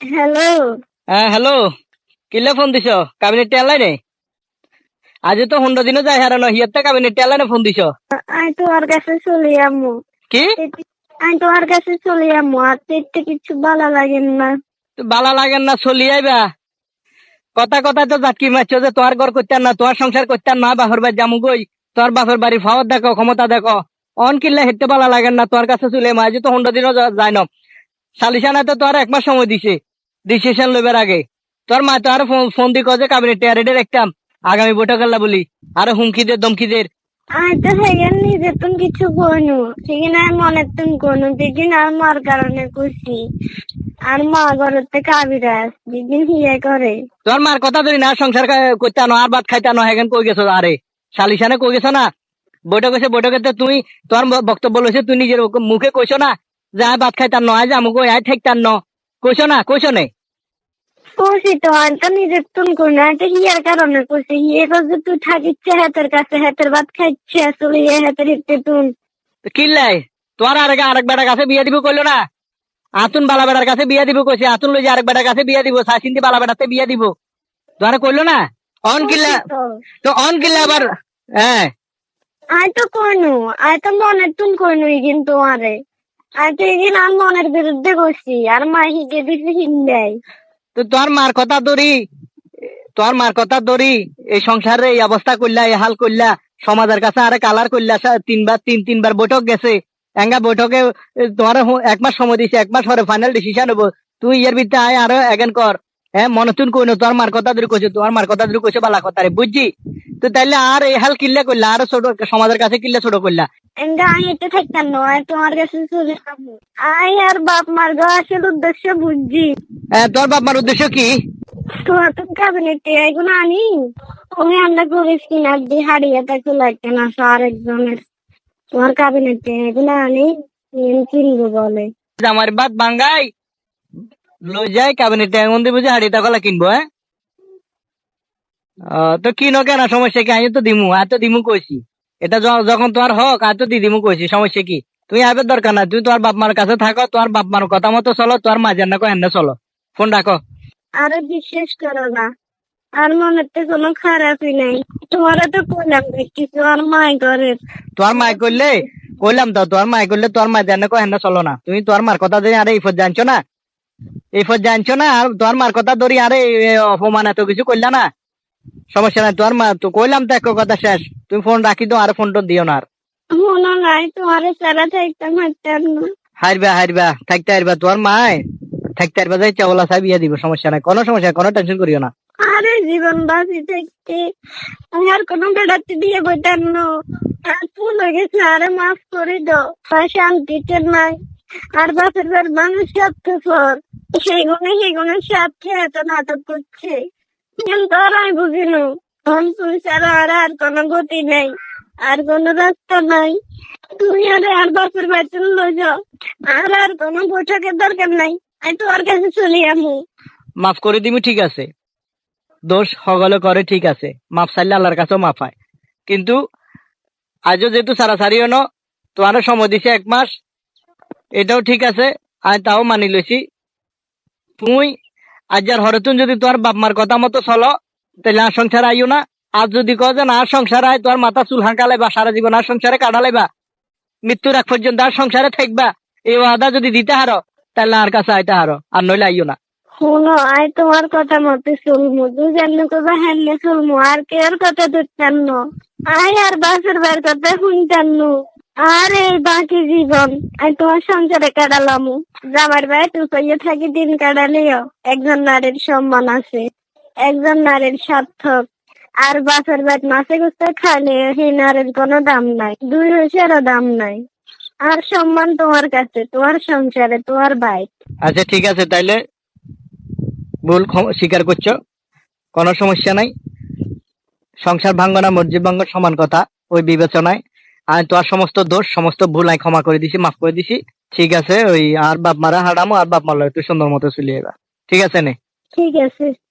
Hello. হ্যাঁ hello. কিলে phone দিছ? কাবিনেট টেলাই নে আজ তো হুন্ডা দিনও যাই হারানো হিয়ারটা কাবিনেট টেলাই ফোন দিছ? আমি তোমার কাছে চলে যাব কি? আমি তোমার কাছে চলে যাব আর কিছু ভালো লাগে না। লাগেন না চলি আইবা। কথা কথা তো জাটকি মারছ যে তোর ঘর করতেন না তোর সংসার করতেন না বাপের বাড়ি জামু গই তোর বাপের বাড়ি ফাওয়ার দেখো ক্ষমতা দেখো। অন কিল্লা হেঁটে বালা লাগেন না তোর কাছে চলে মা আজ তো হুন্ডা দিনও যায় না। সালিশানা তো তোর এক মাস সময় দিছে। ডিসিশন লইবার আগে। তোর মা তো আর ফোন দি কয়ে কাবিনেট টেয়ারেডে রাখতাম আগামী বৈঠকাল্লা বলি। আরও হুমকিদের দমকিদের আমি তো সেখানে নিজে তুমি কিছু সেখানে আমি মনে তুমি কোনো দিদিন আর মার কারণে খুশি আর মা ঘরের থেকে হিয়ে করে। তোর মার কথা ধরি না সংসার করতে আনো আর ভাত খাইতে আনো হেগেন কই গেছো আরে? শালিশানে কই গেছো না? বৈঠক হয়েছে বৈঠকে তো তুই তোর বক্তব্য লইছে তুই নিজের মুখে কইছো না যে ভাত খাইতে আনো আজ আমুক আয় ঠেকতে আনো কইছো না কইছো নে? খুশি তো আমি তো নিজের তুমি কোনো একটা হিয়ার কারণে খুশি হিয়ে করছে তুই থাকিচ্ছে হাতের কাছে হাতের ভাত খাইছে আসলে ইয়ে হাতের হিতে তুই তো কিল্লাই তোর আরেক আরেক বেটার কাছে বিয়ে দিব কইলো না? আতুন বালা বেটার কাছে বিয়ে দিব কইছে আতুন লই যে আরেক বেটার কাছে বিয়ে দিব সাসিন্দি বালা বেটাতে বিয়ে দিব। তোর কইলো না? অন কিল্লা তো। অন কিল্লা আবার হ্যাঁ। আমি তো কইনু আমি তো মনের তুন কইনুই কিন্তু আরে আমি তো আর মনের বিরুদ্ধে করছি আর মা হিগে দিছি হিন্দাই তো তোর মার কথা ধরি, তোর মার কথা ধরি, এই সংসারে এই অবস্থা করলা, এই হাল করলা, সমাজের কাছে আরে কালার করলা তিনবার, তিন, তিনবার বৈঠক গেছে। এঙ্গা বৈঠকে তোমার এক মাস সময় দিছে, এক মাস পরে ফাইনাল ডিসিশন হব। তুই এর ভিতরে আয়, আরও এগেন কর। হ্যাঁ মনে তুন কইনো, তোর মার কথা ধরে কইছে তোমার মার কথা ধরে কইছে, বালা কথা রে বুঝছি তো তাইলে আর এই হাল কিল্লা করলা, আরও ছোট, সমাজের কাছে কিল্লা ছোট করলা। এঙ্গা আমি এটা থাকতাম না তোমার কাছে চলে যাব। আই আর বাপ মার গো আসল উদ্দেশ্য বুঝছি হ্যাঁ, তোর বাপ মার উদ্দেশ্য কি? তোমার তো ক্যাবিনেটে এগুলো আনি। ওই আমরা গরিব কিনার দিয়ে হারিয়ে থাকতে লাগতে না আর একজনের। তোমার ক্যাবিনেটে এগুলো আনি কিন- কিনবো বলে। আমার বাদ বাঙ্গাই লই যাই এমন দিব যে হাড়ি টাকা কিনবো হ্যাঁ? তো কিনো কেন সমস্যা কি? আমি তো দিমু আর তো দিমু কইছি। এটা যখন তোমার হক আর তো দি দিমু কইছি সমস্যা কি? তুমি আবার দরকার না তুমি তোমার বাপ মার কাছে থাকো তোমার বাপ মার কথা মতো চলো তোমার মা জানা কো এনে চলো। ফোন রাখো। আরে বিশ্বাস করো না আর মনেতে কোনো খারাপই নাই। তোমার তো কইলাম কিছু আর মাই করে। তোমার মায় করলে কইলাম তো তোমার মায় করলে তোমার মা জানা চলো না। তুমি তোমার মার কথা ধরে আরে এই ফোর জানছো না? এই ফোর জানছো না আর তোমার মার কথা ধরি আরে অপমান এত কিছু করলা না? সমস্যা নাই তোমার মা তো কইলাম তো এক কথা শেষ। তুমি ফোন রাখি দাও আর ফোন দিও না আর। মনে নাই তোমার সারা থাকতাম হাঁটতাম না। হারবা হারবা থাকতে হারবা তোমার মায় থাকতে হারবা যাই চাওলা সাহেব দিব সমস্যা নাই। কোনো সমস্যা কোনো টেনশন করিও না। আরে জীবন বাঁচি থাকতে আমি আর কোনো বেড়াতে না। আর ভুল হয়ে গেছে আরে মাফ করে দাও। শান্তিতে নাই। আর বাপের বাড়ির মানুষ সেই গুণে সেই গুণে স্বার্থে এত নাটক করছে। ধন তুই ছাড়া আর গতি আর রাস্তা নাই। তুমি আর আর বাপের লই আর আর বৈঠকের দরকার নাই, আমি তোমার কাছে আমু মাফ করে ঠিক আছে। দোষ হগলে করে ঠিক আছে, মাফ চাইলে আল্লাহর কাছেও মাফ হয়। কিন্তু আজও যেহেতু সারাসারি হনো তোমারও সময় দিছে এক মাস, এটাও ঠিক আছে, আমি তাও মানি লইছি। তুই আজ আর হরতুন যদি তোর বাপ মার কথা মতো চলো তাহলে আর সংসার আইও না। আর যদি কও যে না সংসার আয়, তোর মাথা চুল হাঁকালাইবা সারা জীবন আর সংসারে কাটালাইবা মৃত্যুর আগ পর্যন্ত আর সংসারে থাকবা। এই ওয়াদা যদি দিতে হারো তাহলে আর কাছে আইতে হারো, আর নইলে আইও না। শোনো, আই তোমার কথা মতো চলমু। দুজনে কবা হেনলে চলমু, আর কে আর কথা ধরতাম আই আর বাসের বার কথা শুনতাম আর এই বাকি জীবন। আই তোমার সংসারে কাটালামু জামার ভাই তুই কইয়ে থাকি দিন কাটালেও একজন নারীর সম্মান আছে। একজন নারীর সার্থক। আর বাসের বাদ মাসে গুছতে খাইলে সেই নারীর কোনো দাম নাই। দুই হইসেরও দাম নাই। আর সম্মান তোমার কাছে, তোমার সংসারে, তোমার ভাই। আচ্ছা ঠিক আছে, তাইলে ভুল স্বীকার করছ। কোনো সমস্যা নাই। সংসার ভাঙ্গ না মসজিদ ভাঙ্গ সমান কথা। ওই বিবেচনায় আমি তোমার সমস্ত দোষ, সমস্ত ভুল আমি ক্ষমা করে দিছি, মাফ করে দিছি। ঠিক আছে, ওই আর বাপ মারা হারামো, আর বাপ মারলো তুই সুন্দর মতো চলিয়ে ঠিক আছে নে? ঠিক আছে।